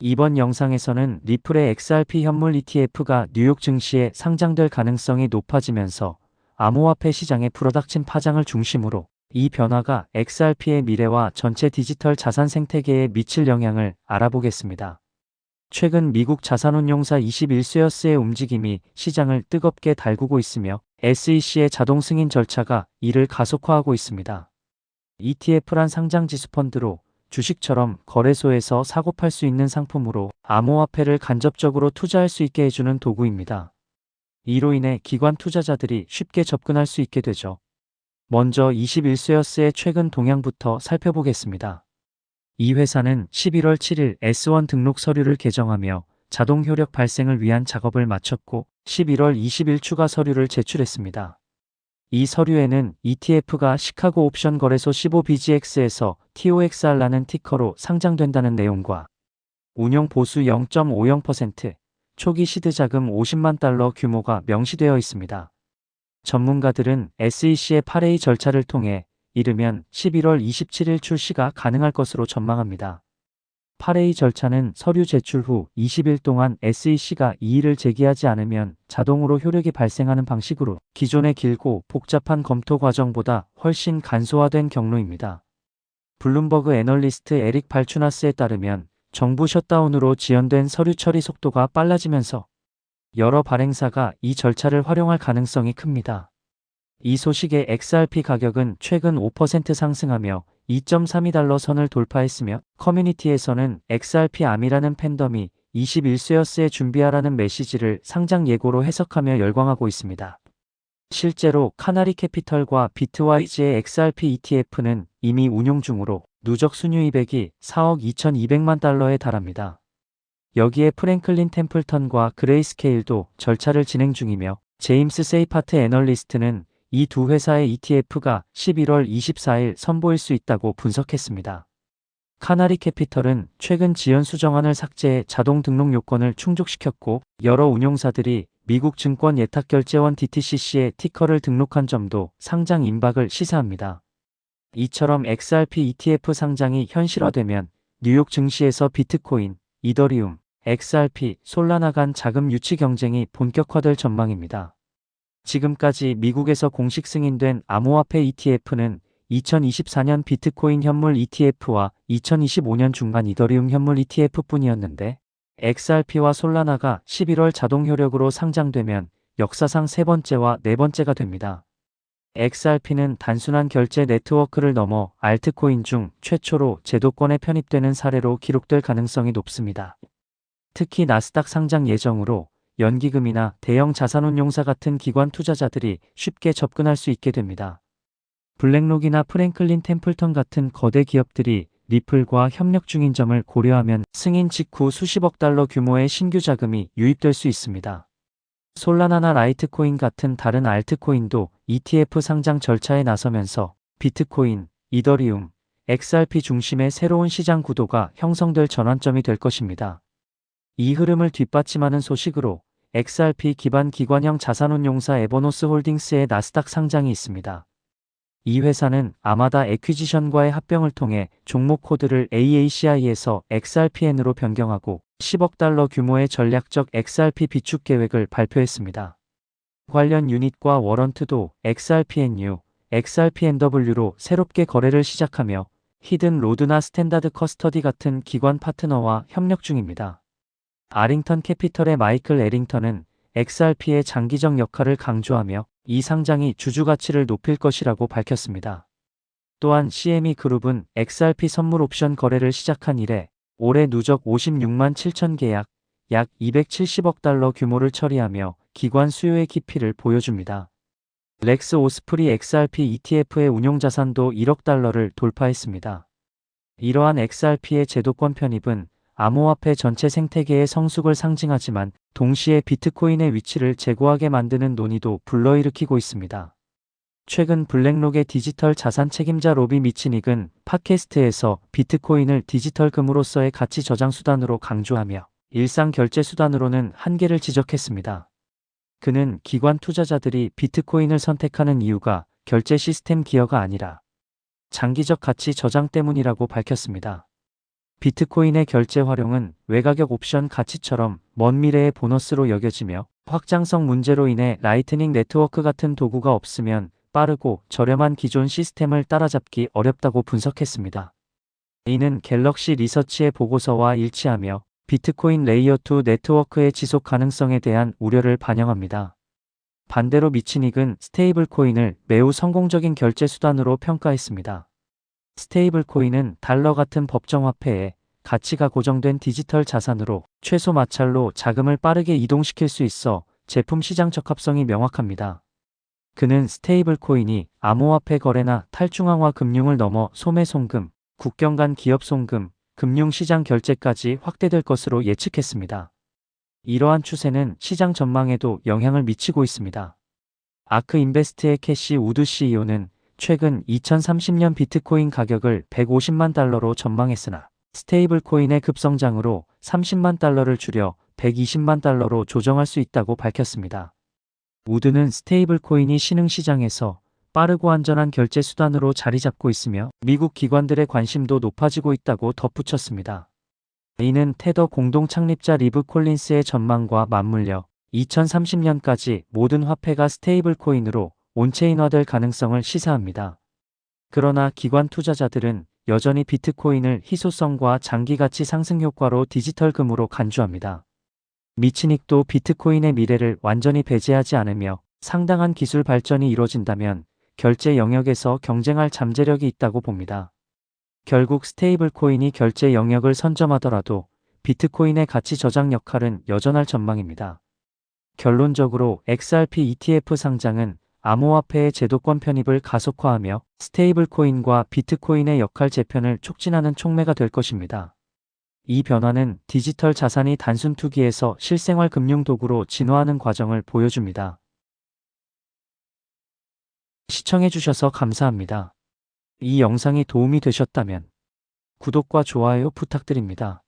이번 영상에서는 리플의 XRP 현물 ETF가 뉴욕 증시에 상장될 가능성이 높아지면서 암호화폐 시장의 불어닥친 파장을 중심으로 이 변화가 XRP의 미래와 전체 디지털 자산 생태계에 미칠 영향을 알아보겠습니다. 최근 미국 자산운용사 21쉐어스의 움직임이 시장을 뜨겁게 달구고 있으며 SEC의 자동 승인 절차가 이를 가속화하고 있습니다. ETF란 상장지수 펀드로 주식처럼 거래소에서 사고 팔 수 있는 상품으로 암호화폐를 간접적으로 투자할 수 있게 해주는 도구입니다. 이로 인해 기관 투자자들이 쉽게 접근할 수 있게 되죠. 먼저 21쉐어스의 최근 동향부터 살펴보겠습니다. 이 회사는 11월 7일 S1 등록 서류를 개정하며 자동 효력 발생을 위한 작업을 마쳤고 11월 20일 추가 서류를 제출했습니다. 이 서류에는 ETF가 시카고 옵션 거래소 15BGX에서 TOXR라는 티커로 상장된다는 내용과 운용 보수 0.50%, 초기 시드 자금 50만 달러 규모가 명시되어 있습니다. 전문가들은 SEC의 8A 절차를 통해 이르면 11월 27일 출시가 가능할 것으로 전망합니다. 8A 절차는 서류 제출 후 20일 동안 SEC가 이의를 제기하지 않으면 자동으로 효력이 발생하는 방식으로 기존의 길고 복잡한 검토 과정보다 훨씬 간소화된 경로입니다. 블룸버그 애널리스트 에릭 발추나스에 따르면 정부 셧다운으로 지연된 서류 처리 속도가 빨라지면서 여러 발행사가 이 절차를 활용할 가능성이 큽니다. 이 소식에 XRP 가격은 최근 5% 상승하며 2.32달러 선을 돌파했으며 커뮤니티에서는 XRP 암이라는 팬덤이 21쉐어스에 준비하라는 메시지를 상장 예고로 해석하며 열광하고 있습니다. 실제로 카나리 캐피털과 비트와이즈의 XRP ETF는 이미 운용 중으로 누적 순유이백이 4억 2200만 달러에 달합니다. 여기에 프랭클린 템플턴과 그레이스케일도 절차를 진행 중이며 제임스 세이파트 애널리스트는 이 두 회사의 ETF가 11월 24일 선보일 수 있다고 분석했습니다. 카나리 캐피털은 최근 지연 수정안을 삭제해 자동 등록 요건을 충족시켰고 여러 운용사들이 미국 증권 예탁결제원 DTCC에 티커를 등록한 점도 상장 임박을 시사합니다. 이처럼 XRP ETF 상장이 현실화되면 뉴욕 증시에서 비트코인, 이더리움, XRP, 솔라나 간 자금 유치 경쟁이 본격화될 전망입니다. 지금까지 미국에서 공식 승인된 암호화폐 ETF는 2024년 비트코인 현물 ETF와 2025년 중반 이더리움 현물 ETF뿐이었는데 XRP와 솔라나가 11월 자동 효력으로 상장되면 역사상 세 번째와 네 번째가 됩니다. XRP는 단순한 결제 네트워크를 넘어 알트코인 중 최초로 제도권에 편입되는 사례로 기록될 가능성이 높습니다. 특히 나스닥 상장 예정으로 연기금이나 대형 자산운용사 같은 기관 투자자들이 쉽게 접근할 수 있게 됩니다. 블랙록이나 프랭클린 템플턴 같은 거대 기업들이 리플과 협력 중인 점을 고려하면 승인 직후 수십억 달러 규모의 신규 자금이 유입될 수 있습니다. 솔라나나 라이트코인 같은 다른 알트코인도 ETF 상장 절차에 나서면서 비트코인, 이더리움, XRP 중심의 새로운 시장 구도가 형성될 전환점이 될 것입니다. 이 흐름을 뒷받침하는 소식으로 XRP 기반 기관형 자산운용사 에버노스 홀딩스의 나스닥 상장이 있습니다. 이 회사는 아마다 에퀴지션과의 합병을 통해 종목 코드를 AACI에서 XRPN으로 변경하고 10억 달러 규모의 전략적 XRP 비축 계획을 발표했습니다. 관련 유닛과 워런트도 XRPNU, XRPNW로 새롭게 거래를 시작하며 히든 로드나 스탠다드 커스터디 같은 기관 파트너와 협력 중입니다. 아링턴 캐피털의 마이클 에링턴은 XRP의 장기적 역할을 강조하며 이 상장이 주주 가치를 높일 것이라고 밝혔습니다. 또한 CME 그룹은 XRP 선물 옵션 거래를 시작한 이래 올해 누적 56만 7천 계약, 약 270억 달러 규모를 처리하며 기관 수요의 깊이를 보여줍니다. 렉스 오스프리 XRP ETF의 운용 자산도 1억 달러를 돌파했습니다. 이러한 XRP의 제도권 편입은 암호화폐 전체 생태계의 성숙을 상징하지만 동시에 비트코인의 위치를 제고하게 만드는 논의도 불러일으키고 있습니다. 최근 블랙록의 디지털 자산 책임자 로비 미치닉은 팟캐스트에서 비트코인을 디지털 금으로서의 가치 저장 수단으로 강조하며 일상 결제 수단으로는 한계를 지적했습니다. 그는 기관 투자자들이 비트코인을 선택하는 이유가 결제 시스템 기여가 아니라 장기적 가치 저장 때문이라고 밝혔습니다. 비트코인의 결제 활용은 외가격 옵션 가치처럼 먼 미래의 보너스로 여겨지며 확장성 문제로 인해 라이트닝 네트워크 같은 도구가 없으면 빠르고 저렴한 기존 시스템을 따라잡기 어렵다고 분석했습니다. 이는 갤럭시 리서치의 보고서와 일치하며 비트코인 레이어 2 네트워크의 지속 가능성에 대한 우려를 반영합니다. 반대로 미치닉은 스테이블 코인을 매우 성공적인 결제 수단으로 평가했습니다. 스테이블 코인은 달러 같은 법정 화폐에 가치가 고정된 디지털 자산으로 최소 마찰로 자금을 빠르게 이동시킬 수 있어 제품 시장 적합성이 명확합니다. 그는 스테이블 코인이 암호화폐 거래나 탈중앙화 금융을 넘어 소매 송금, 국경 간 기업 송금, 금융시장 결제까지 확대될 것으로 예측했습니다. 이러한 추세는 시장 전망에도 영향을 미치고 있습니다. 아크 인베스트의 캐시 우드 CEO는 최근 2030년 비트코인 가격을 150만 달러로 전망했으나 스테이블 코인의 급성장으로 30만 달러를 줄여 120만 달러로 조정할 수 있다고 밝혔습니다. 우드는 스테이블 코인이 신흥 시장에서 빠르고 안전한 결제 수단으로 자리 잡고 있으며 미국 기관들의 관심도 높아지고 있다고 덧붙였습니다. 이는 테더 공동 창립자 리브 콜린스의 전망과 맞물려 2030년까지 모든 화폐가 스테이블 코인으로 온체인화될 가능성을 시사합니다. 그러나 기관 투자자들은 여전히 비트코인을 희소성과 장기 가치 상승 효과로 디지털금으로 간주합니다. 미치닉도 비트코인의 미래를 완전히 배제하지 않으며 상당한 기술 발전이 이뤄진다면 결제 영역에서 경쟁할 잠재력이 있다고 봅니다. 결국 스테이블 코인이 결제 영역을 선점하더라도 비트코인의 가치 저장 역할은 여전할 전망입니다. 결론적으로 XRP ETF 상장은 암호화폐의 제도권 편입을 가속화하며 스테이블 코인과 비트코인의 역할 재편을 촉진하는 촉매가 될 것입니다. 이 변화는 디지털 자산이 단순 투기에서 실생활 금융 도구로 진화하는 과정을 보여줍니다. 시청해주셔서 감사합니다. 이 영상이 도움이 되셨다면 구독과 좋아요 부탁드립니다.